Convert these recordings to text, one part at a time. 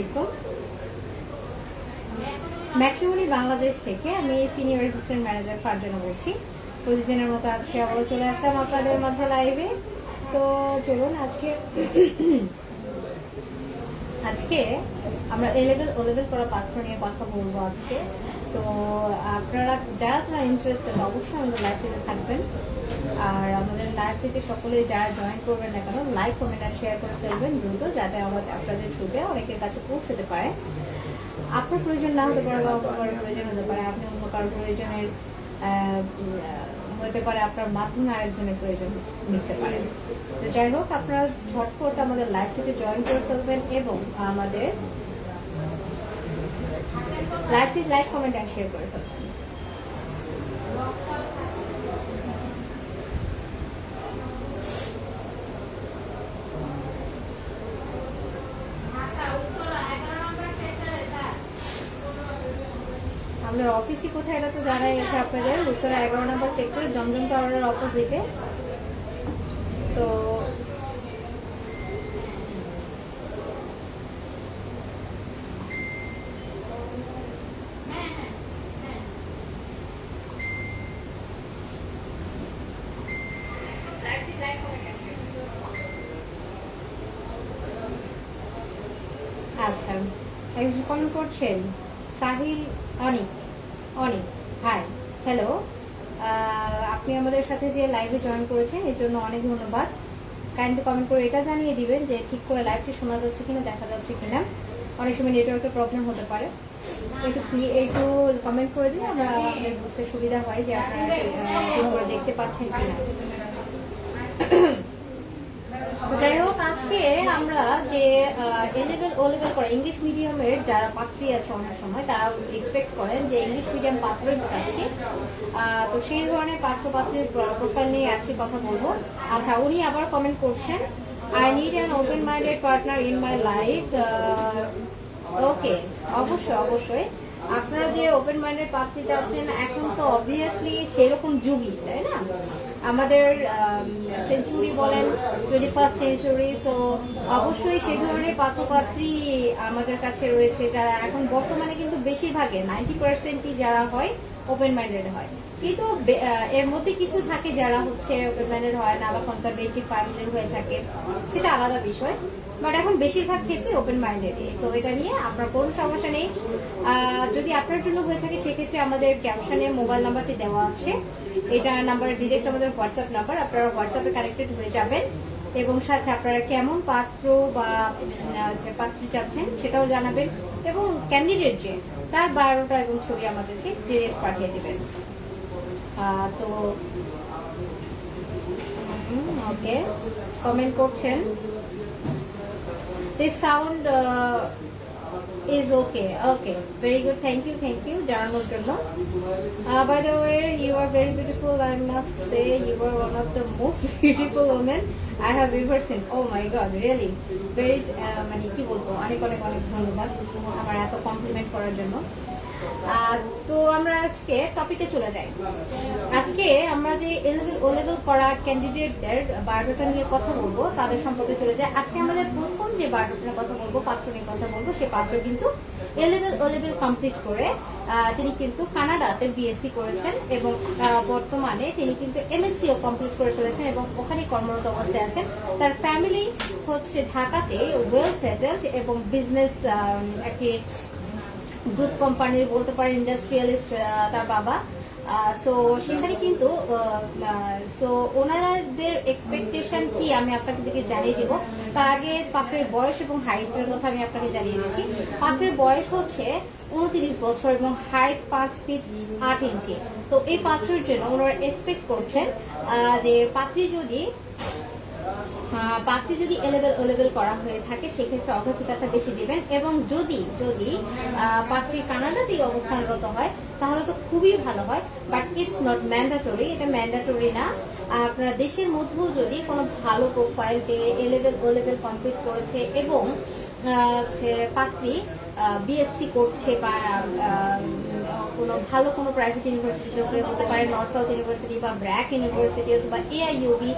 আলাইকুম। ম্যাক্সিমালি বাংলাদেশ থেকে আমি সিনিয়র অ্যাসিস্ট্যান্ট ম্যানেজার ফারজানা বলছি। প্রতিদিনের মতো আজকে আবারও চলে আসলাম আপনাদের মাঝে লাইভে তো চলুন আজকে আজকে আমরা এ লেভেল ও লেভেল করা পাত্র নিয়ে কথা বলব আজকে। তো, আপনারা যারা যারা ইন্টারেস্টেড অবশ্যই আমাদের লাইভটিতে থাকবেন। আর আমাদের লাইভটিতে সকলে যারা জয়েন করবেন না কেন লাইক কমেন্ট আর শেয়ার করে ফেলবেন দ্রুত, যাতে আমাদের, আপনাদের ছুটে অনেকের কাছে পৌঁছতে পারে। আপনার প্রয়োজন না হতে পারে বা কারোর প্রয়োজন হতে পারে, আপনি অন্য কারোর প্রয়োজনের হতে পারে, আপনার মাধ্যমে আরেকজনের প্রয়োজন নিতে পারেন তো যাই হোক, আপনারা ঝটপট আমাদের লাইভ থেকে জয়েন করে ফেলবেন এবং আমাদের লাইভটি লাইক কমেন্ট আর শেয়ার করে আমাদের অফিসটি কোথায় এটা তো জানাই আছে আপনাদের। উত্তরা এগারো নম্বর সেক্টর জমজম টাওয়ারের অপোজিটে তো আচ্ছা একজন কমেন্ট করছেন। সাহিল অনিক অনিক হাই হ্যালো আপনি আমাদের সাথে যে লাইভে জয়েন করেছেন, এর জন্য অনেক ধন্যবাদ। কাইন্ডলি কমেন্ট করে এটা জানিয়ে দিবেন যে ঠিক করে লাইভটি শোনা যাচ্ছে কিনা, দেখা যাচ্ছে কিনা। অনেক সময় নেটওয়ার্কের প্রবলেম হতে পারে। একটু ক্লি- একটু কমেন্ট করে দিলে আমরা আমাদের বুঝতে সুবিধা হয় যে আপনারা দেখতে পাচ্ছেন কিনা। যাই হোক আজকে আমরা যে এ লেভেল ও লেভেল করে ইংলিশ মিডিয়ামের যারা পাত্রী আছে অনেক সময়, তারা এক্সপেক্ট করেন যে ইংলিশ মিডিয়াম পাত্রই চাচ্ছি তো সেই ধরনের পাত্র পাত্রীর প্রোফাইল নিয়ে আজকে কথা বলব। আচ্ছা উনি আবার কমেন্ট করছেন I need an open minded partner in my life okay অবশ্যই অবশ্যই। আপনারা যে ওপেন মাইন্ডেড পাত্রী চাচ্ছেন এখন তো অবভিয়াসলি সেরকম যুগই, তাই না? আমাদের সেঞ্চুরি বলেন টোয়েন্টি ফার্স্ট সেঞ্চুরি সো অবশ্যই সেই ধরনের পাত্রপাত্রী আমাদের কাছে রয়েছে যারা এখন বর্তমানে কিন্তু বেশিরভাগে নাইনটি পার্সেন্টই যারা হয় ওপেন মাইন্ডেড হয়। কিন্তু এর মধ্যে কিছু থাকে যারা হচ্ছে ওপেন মাইন্ডেড হয় না বা কনজারভেটিভ ফ্যামিলির হয়ে থাকে, সেটা আলাদা বিষয়। বাট এখন বেশিরভাগ ক্ষেত্রে ওপেন মাইন্ডেড সো এটা নিয়ে আপনার কোনো সমস্যা নেই। যদি আপনার জন্য হয়ে থাকে, সেক্ষেত্রে আমাদের ক্যাপশনে মোবাইল নাম্বারটি দেওয়া আছে। এটা নাম্বার ডিরেক্ট আমাদের হোয়াটসঅ্যাপ নাম্বার আপনারা হোয়াটসঅ্যাপে কানেক্টেড হয়ে যাবেন। এবং সাথে আপনারা কেমন পাত্র বা পাত্রী চাচ্ছেন সেটাও জানাবেন। এবং ক্যান্ডিডেট যে তার বারোটা এবং ছবি আমাদেরকে ডিরেক্ট পাঠিয়ে দেবেন। তো ওকে কমেন্ট করছেন। Sound uh, is okay okay very good thank you thank you জানানোর জন্য uh, the way you are very beautiful i must say you are one of the most beautiful women i have ever seen oh my god really very uh, মানে কি বলব অনেক অনেক অনেক ধন্যবাদ আমার এত কমপ্লিমেন্ট করার জন্য তো আমরা আজকে টপিকে চলে যাই। আজকে আমরা যে এ লেভেল ও লেভেল করা ক্যান্ডিডেটদের বায়োডাটা নিয়ে কথা বলব, তাদের সম্পর্কে চলে যাই। আজকে আমাদের প্রথম যে বায়োডাটা নিয়ে কথা বলব, পাত্র নিয়ে কথা বলব, সে পাত্র কিন্তু A level O level complete করে তিনি কিন্তু কানাডাতে বিএসসি করেছেন এবং বর্তমানে তিনি কিন্তু এমএসসিও কমপ্লিট করে ফেলেছেন এবং ওখানেই কর্মরত অবস্থায় আছেন। তার ফ্যামিলি হচ্ছে ঢাকাতে ওয়েল সেটেলড এবং বিজনেস একটি গ্রুপ কোম্পানির বলতে পারেন ইন্ডাস্ট্রিয়ালিস্ট তার বাবা। সো সেখানে কিন্তু সো ওনারাদের এক্সপেকটেশন কি আমি আপনাকে জানিয়ে দিব। তার আগে পাত্রের বয়স এবং হাইটের কথা আমি আপনাকে জানিয়ে দিচ্ছি। পাত্রের বয়স হচ্ছে উনত্রিশ বছর এবং হাইট পাঁচ ফিট আট ইঞ্চি তো এই পাত্রের জন্য ওনারা এক্সপেক্ট করছেন যে পাত্রী যদি পাত্রী যদি এলেবেল ওলেবেল করা হয়ে থাকে, সেক্ষেত্রে অগ্রাধিকারটা বেশি দিবেন। এবং যদি যদি পাত্রী কানাডাতেই অবস্থানরত হয়, তাহলে তো খুবই ভালো হয়। বাট ইটস নট ম্যান্ডাটরি এটা ম্যান্ডাটরি না। আপনার দেশের মধ্যেও যদি কোনো ভালো প্রোফাইল যে A level O level complete করেছে এবং পাত্রী বিএসসি করছে বা কোনো ভালো কোনো প্রাইভেট ইউনিভার্সিটিতে হতে পারে নর্থ সাউথ ইউনিভার্সিটি বা ব্র্যাক ইউনিভার্সিটি অথবা এআইইউবি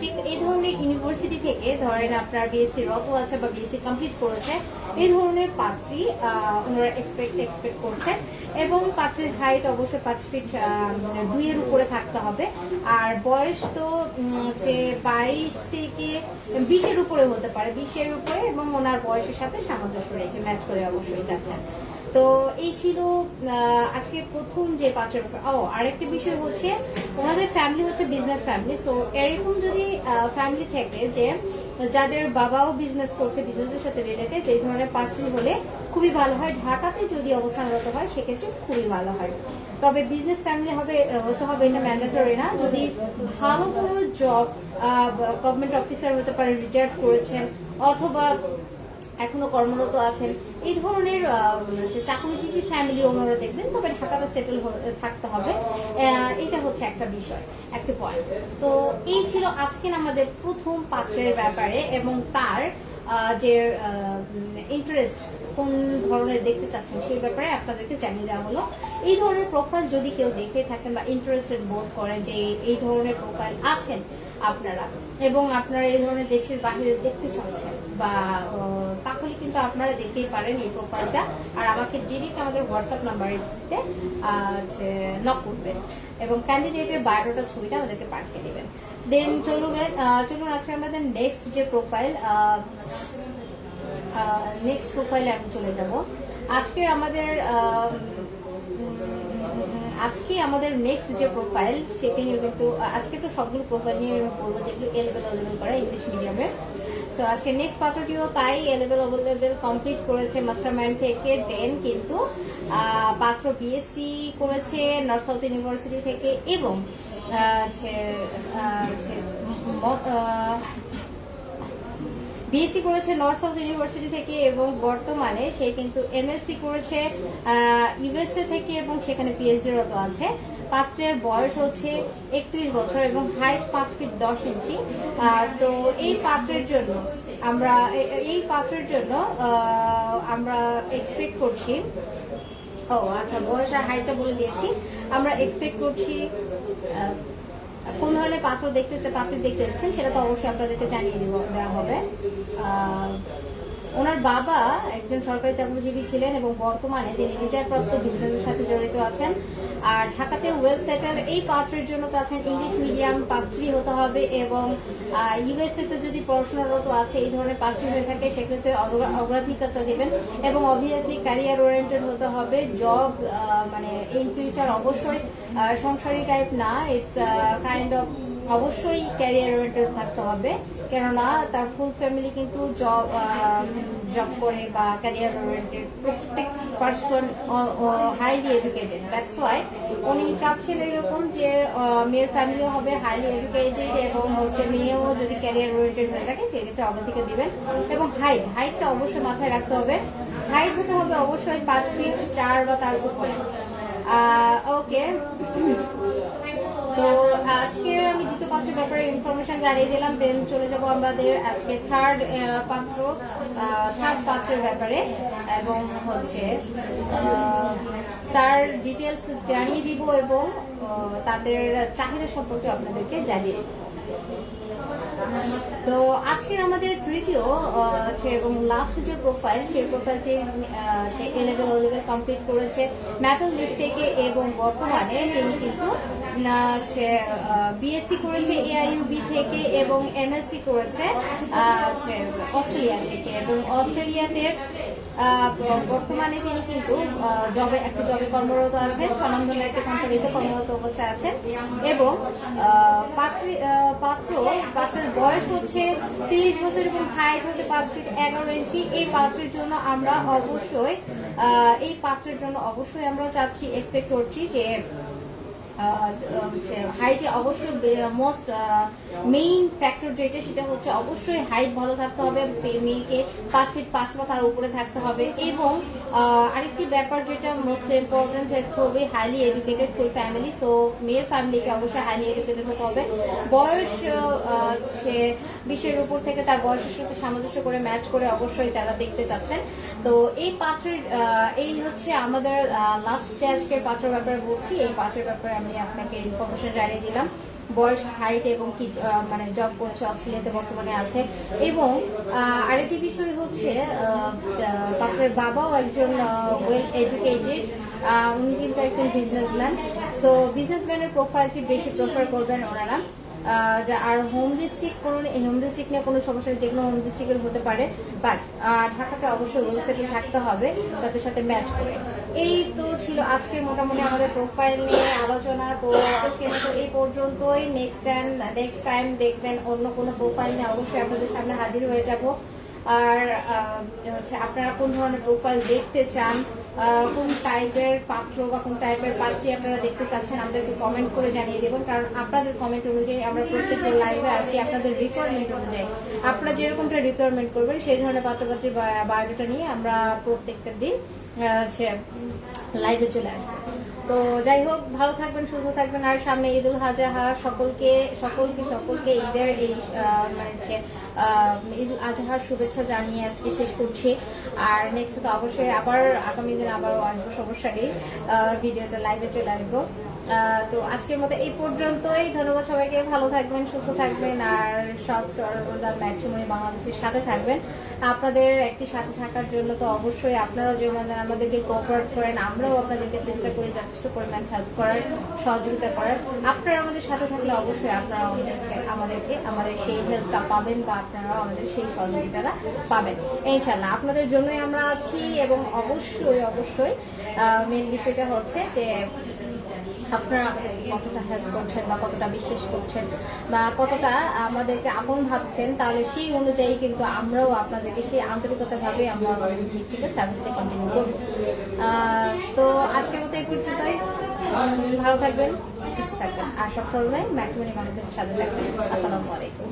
যে এই ধরনের ইউনিভার্সিটি থেকে ধরেন আপনার বিএসসি রত আছে বা বিএসসি কমপ্লিট করেছে, এই ধরনের পাত্রী ওনারা এক্সপেক্ট এক্সপেক্ট করছেন এবং পাত্রের হাইট অবশ্যই পাঁচ ফিট দুইয়ের উপরে থাকতে হবে। আর বয়স তো যে বাইশ থেকে বিশের উপরে হতে পারে, বিশের উপরে এবং ওনার বয়সের সাথে সামঞ্জস্য রেখে ম্যাচ করে অবশ্যই যাচ্ছেন। তো এই ছিল আজকে প্রথম যে পাঁচের ও, আরেকটা বিষয় হচ্ছে, ওনাদের ফ্যামিলি হচ্ছে বিজনেস ফ্যামিলি সো এরকম যদি ফ্যামিলি থেকে যে যাদের বাবাও বিজনেস করছে বিজনেসের সাথে রিলেটেড এই ধরনের পাত্রী হলে খুবই ভালো হয়। ঢাকাতে যদি অবস্থানরত হয়, সেক্ষেত্রে খুবই ভালো হয়। তবে বিজনেস ফ্যামিলি হবে, হতে হবে এটা ম্যান্ডেটরি না। যদি ভালো কোনো জব গভর্নমেন্ট অফিসার হতে পারে রিটায়ার্ড করেছেন, অথবা এখনও কর্মরত আছেন। এই ধরনের চাকরিজীবী ফ্যামিলি ওনারা দেখবেন, তবে ঢাকাতে সেটেল থাকতে হবে। এটা হচ্ছে একটা বিষয়, একটা পয়েন্ট তো এই ছিল আজকের আমাদের প্রথম পাত্রের ব্যাপারে এবং তার যে ইন্টারেস্ট কোন ধরনের দেখতে চাচ্ছেন সেই ব্যাপারে আপনাদেরকে জানিয়ে দেওয়া হলো। এই ধরনের প্রোফাইল যদি কেউ দেখে থাকেন বা ইন্টারেস্টেড বোধ করেন যে এই ধরনের প্রোফাইল আছেন আপনারা এবং আপনারা এই ধরনের দেশের বাইরে দেখতে চাচ্ছেন বা তাহলে কিন্তু আপনারা দেখতেই পারেন এই প্রোফাইলটা আর আমাকে ডিরেক্ট আমাদের হোয়াটসঅ্যাপ নাম্বারে দিতে নক করবেন এবং ক্যান্ডিডেটের বায়োডাটা ছবিটা আমাদেরকে পাঠিয়ে দেবেন। দেন চলুন চলুন আজকে আমাদের নেক্সট যে প্রোফাইল নেক্সট প্রোফাইলে আমি চলে যাব। আজকের আমাদের আজকে আমাদের নেক্সট যে প্রোফাইল সেটি কিন্তু, আজকে তো সবগুলো প্রোফাইল নিয়ে আমি বলব, যেগুলো এ লেভেল ও করা ইংলিশ মিডিয়ামের তো আজকে নেক্সট পাত্রটিও তাই এ লেভেল কমপ্লিট করেছে মাস্টার মাইন্ড থেকে দেন কিন্তু পাত্র বিএসসি করেছে নর্থ সাউথ ইউনিভার্সিটি থেকে এবং বিএসসি করেছে নর্থ সাউথ ইউনিভার্সিটি থেকে এবং বর্তমানে সে কিন্তু এমএসসি করেছে ইউএসএ থেকে এবং সেখানে পিএইচডি রত আছে। পাত্রের বয়স হচ্ছে একত্রিশ বছর এবং হাইট পাঁচ ফিট দশ ইঞ্চি তো এই পাত্রের জন্য আমরা এই পাত্রের জন্য আমরা এক্সপেক্ট করছি, ও আচ্ছা বয়স আর হাইটটা বলে দিয়েছি। আমরা এক্সপেক্ট করছি কোন ধরনের পাত্র দেখতে, পাত্রী দেখতে যাচ্ছেন সেটা তো অবশ্যই আপনাদেরকে জানিয়ে দেওয়া হবে। ওনার বাবা একজন সরকারি চাকরিজীবী ছিলেন এবং বর্তমানে তিনি রিটায়ার প্রাপ্ত বিজনেসের সাথে জড়িত আছেন। আর ঢাকাতে ওয়েল সেটেল এই পাত্রের জন্য চাচ্ছেন ইংলিশ মিডিয়াম পাত্রী হতে হবে এবং ইউএসএ তে যদি পড়াশোনারত আছে, এই ধরনের পাত্রী হয়ে থাকে, সেক্ষেত্রে অগ্রা- অগ্রাধিকারটা দেবেন এবং অবভিয়াসলি ক্যারিয়ার ওরিয়েন্টেড হতে হবে জব মানে ইন ফিউচার অবশ্যই সংসারী টাইপ না ইটস কাইন্ড অফ অবশ্যই ক্যারিয়ার ওরিয়েন্টেড থাকতে হবে। কেননা তার ফুল ফ্যামিলি কিন্তু জব জব করে বা ক্যারিয়ার ওরিয়েন্টেড প্রত্যেক person highly educated that's why উনি চাচ্ছেন এরকম যে মেয়ের ফ্যামিলিও হবে হাইলি এডুকেটেড এবং হচ্ছে মেয়েও যদি ক্যারিয়ার ওরিয়েন্টেড হয়ে থাকে, সেক্ষেত্রে অগ্রাধিকার দিবেন এবং হাইট হাইটটা অবশ্যই মাথায় রাখতে হবে। হাইট হতে হবে অবশ্যই পাঁচ ফিট চার বা তার উপরে। ওকে তো আজকে আমি দ্বিতীয় পাত্রের ব্যাপারে ইনফরমেশন জানিয়ে দিলাম দেন চলে যাব আমাদের আজকে থার্ড পাত্র থার্ড পাত্রের ব্যাপারে, এবং হচ্ছে তার ডিটেলস জানিয়ে দিব এবং তাদের চাহিদা সম্পর্কে আপনাদেরকে জানিয়ে। তো আজকের আমাদের তৃতীয় আছে এবং লাস্ট যে প্রোফাইল সেই প্রোফাইলটি যে A level O level complete করেছে ম্যাপল লিফ থেকে এবং বর্তমানে তিনি কিন্তু বিএসসি করেছে এআইইউবি থেকে এবং এমএসসি করেছে অস্ট্রেলিয়া থেকে। এবং অস্ট্রেলিয়াতে বর্তমানে তিনি কিন্তু জবে একটা জবে কর্মরত আছেন, স্বনামধন্য একটা কোম্পানিতে কর্মরত অবস্থায় আছেন এবং পাত্রী পাত্র, পাত্রের বয়স হচ্ছে তিরিশ বছর এবং হাইট হচ্ছে পাঁচ ফিট এগারো ইঞ্চি এই পাত্রের জন্য আমরা অবশ্যই এই পাত্রের জন্য অবশ্যই আমরা চাচ্ছি এক্সপেক্ট করছি যে হাইটে অবশ্যই মোস্ট মেইন ফ্যাক্টর যেটা সেটা হচ্ছে অবশ্যই হাইট ভালো থাকতে হবে মেয়েকে পাঁচ ফিট পাঁচ পা তার উপরে থাকতে হবে এবং আরেকটি ব্যাপার যেটা মোস্ট ইম্পর্টেন্ট খুবই highly educated full family so মেয়ের ফ্যামিলিকে অবশ্যই হাইলি এডুকেটেড হতে হবে। বয়স হচ্ছে বিশের উপর থেকে তার বয়সের সাথে সামঞ্জস্য করে ম্যাচ করে অবশ্যই তারা দেখতে চাচ্ছেন। তো এই পাত্রের এই হচ্ছে আমাদের লাস্ট যে আজকের পাত্রের ব্যাপারে বলছি, এই পাত্রের ব্যাপারে আমি আপনাকে ইনফরমেশন জানিয়ে দিলাম। বয়স হাইট এবং কি মানে জব করছে অস্ট্রেলিয়াতে বর্তমানে আছে। এবং আরেকটি বিষয় হচ্ছে আহ, বাবাও একজন ওয়েল এডুকেটেড উনি কিন্তু একজন বিজনেসম্যান সো বিজনেসম্যানের প্রোফাইলটি বেশি প্রেফার করবেন ওনারা। আর হোম ডিস্ট্রিক্ট কোনো হোম ডিস্ট্রিক্ট নিয়ে কোনো সমস্যা যে কোনো হোম ডিস্ট্রিক্টের হতে পারে। বাট ঢাকাতে অবশ্যই ওয়েল সেটেল থাকতে হবে, তাদের সাথে ম্যাচ করে। এই তো ছিল আজকের মোটামুটি আমাদের প্রোফাইল নিয়ে আলোচনা। তো আজকের মতো এই পর্যন্তই। নেক্সট টাইম নেক্সট টাইম দেখবেন অন্য কোনো প্রোফাইল নিয়ে অবশ্যই আপনাদের সামনে হাজির হয়ে যাব। আর হচ্ছে আপনারা কোন ধরনের প্রোফাইল দেখতে চান কোন টাইপের পাত্র বা কোন টাইপের পাত্রী আপনারা দেখতে চাচ্ছেন, আমাদেরকে কমেন্ট করে জানিয়ে দেবেন। কারণ আপনাদের কমেন্ট অনুযায়ী আমরা প্রত্যেকটা লাইভে আসি, আপনাদের রিকোয়ারমেন্ট অনুযায়ী। আপনারা যেরকমটা রিকোয়ারমেন্ট করবেন, সেই ধরনের পাত্রপাত্রীর বায়োডাটা নিয়ে আমরা প্রত্যেকটা দিন লাইভে চলে আসব। তো যাই হোক, ভালো থাকবেন, সুস্থ থাকবেন। আর সামনে ঈদ উল আজহা সকলকে সকলকে সকলকে ঈদের এই মানে হচ্ছে ঈদ উল আজহার শুভেচ্ছা জানিয়ে আজকে শেষ করছি। আর নেক্সট তো অবশ্যই আবার, আগামী দিন আবার অনেক সমস্যারই ভিডিওতে লাইভে চলে আসব। তো আজকের মতো এই পর্যন্তই। ধন্যবাদ সবাইকে। ভালো থাকবেন, সুস্থ থাকবেন, আর সব সর্বদা ম্যাট্রিমনি বাংলাদেশের সাথে থাকবেন। আপনাদের একটি সাথে থাকার জন্য তো অবশ্যই আপনারাও যেমন আমাদেরকে কোঅপারেট করেন, আমরাও আপনাদেরকে চেষ্টা করি যথেষ্ট পরিমাণ হেল্প করার, সহযোগিতা করার। আপনারা আমাদের সাথে থাকলে অবশ্যই আপনারা আমাদের আমাদেরকে, আমাদের সেই হেল্পটা পাবেন বা আপনারাও আমাদের সেই সহযোগিতাটা পাবেন। ইনশাল্লাহ আপনাদের জন্যই আমরা আছি এবং অবশ্যই অবশ্যই মেন বিষয়টা হচ্ছে যে আপনারা আমাদেরকে কতটা হেল্প করছেন বা কতটা বিশ্বাস করছেন বা কতটা আমাদেরকে আপন ভাবছেন, তাহলে সেই অনুযায়ী কিন্তু আমরাও আপনাদেরকে সেই আন্তরিকতাভাবে আমরা আমাদের দিক থেকে সার্ভিসটা কন্টিনিউ করব তো আজকের মতো এই পর্যন্তই। ভালো থাকবেন, সুস্থ থাকবেন। আর সবসময় ম্যাট্রিমনি মানুষের সাথে থাকবেন। আসসালামু আলাইকুম।